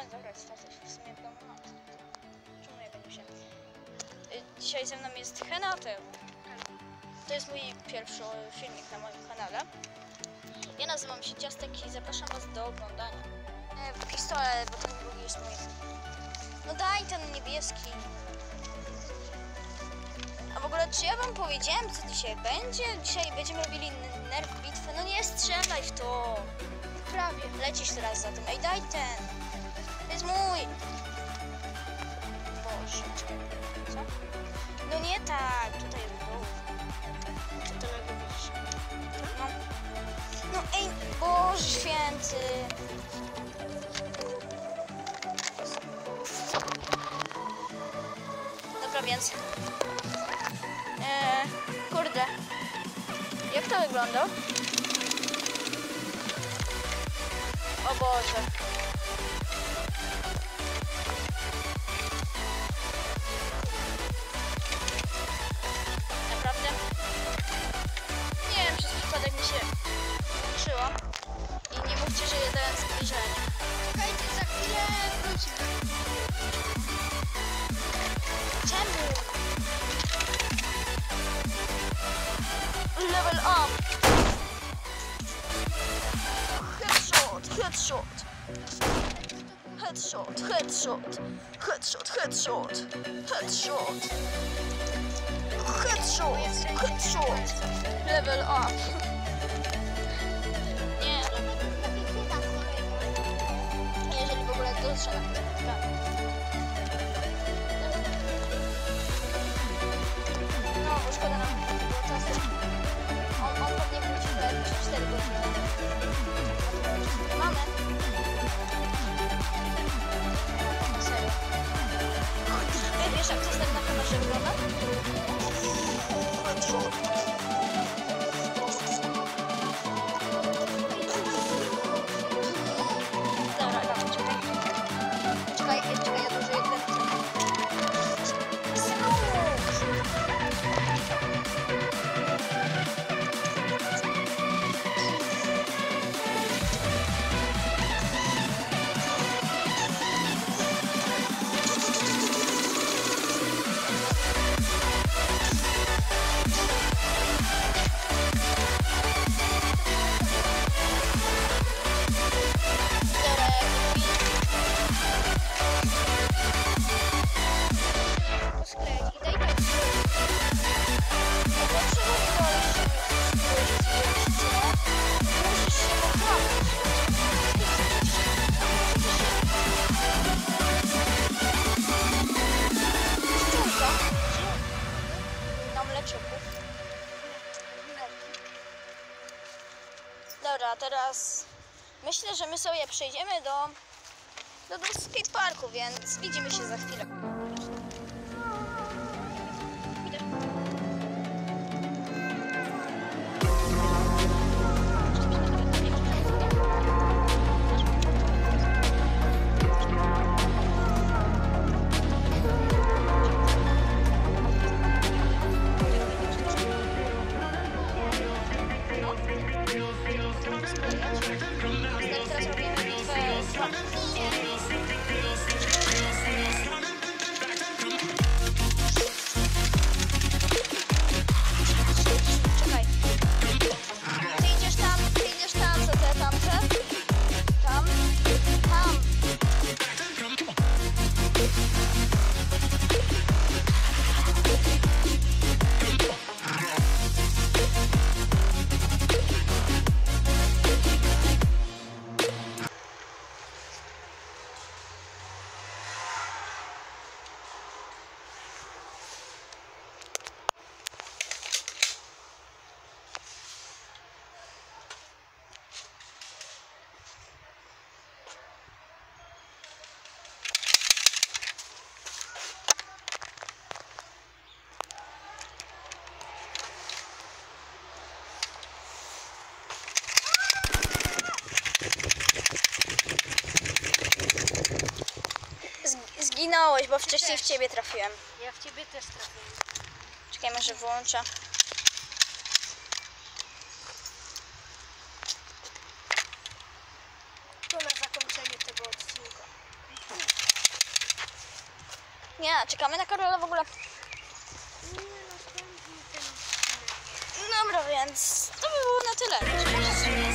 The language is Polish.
mogę zabrać statek, w sumie w domu mam Czemu ja tak będę się? Y, dzisiaj ze mną jest Henateł. To jest mój pierwszy filmik na moim kanale. Ja nazywam się Ciastek i zapraszam was do oglądania. E, pistolet, bo ten drugi jest mój. No daj ten niebieski. A w ogóle czy ja wam powiedziałem co dzisiaj będzie? Dzisiaj będziemy robili nerw bitwę. No nie strzelaj w to. Prawie. Lecisz teraz za tym. Ej daj ten. Tak, tutaj w dół. Co ty robisz? No. No ej, Boże święty. Dobra, więc. Eee, kurde. Jak to wygląda? O Boże. Czemu? Level up! Headshot, headshot! Headshot, headshot! Headshot, headshot! Headshot! Headshot, headshot! Level up! Ten No, szkoda nam czasu. On, on pewnie wróci jakieś 4 godziny. Mamy. Serio. Wiesz jak to jest tak na kamerze wygląda? Teraz myślę, że my sobie przejdziemy do, do, do skateparku, więc widzimy się za chwilę. Come inside. minąłeś, bo wcześniej w ciebie trafiłem. Ja w ciebie też trafiłem. Czekajmy, że włączę. To na zakończenie tego odcinka. Nie, czekamy na Karola w ogóle. No Dobra, więc to by było na tyle.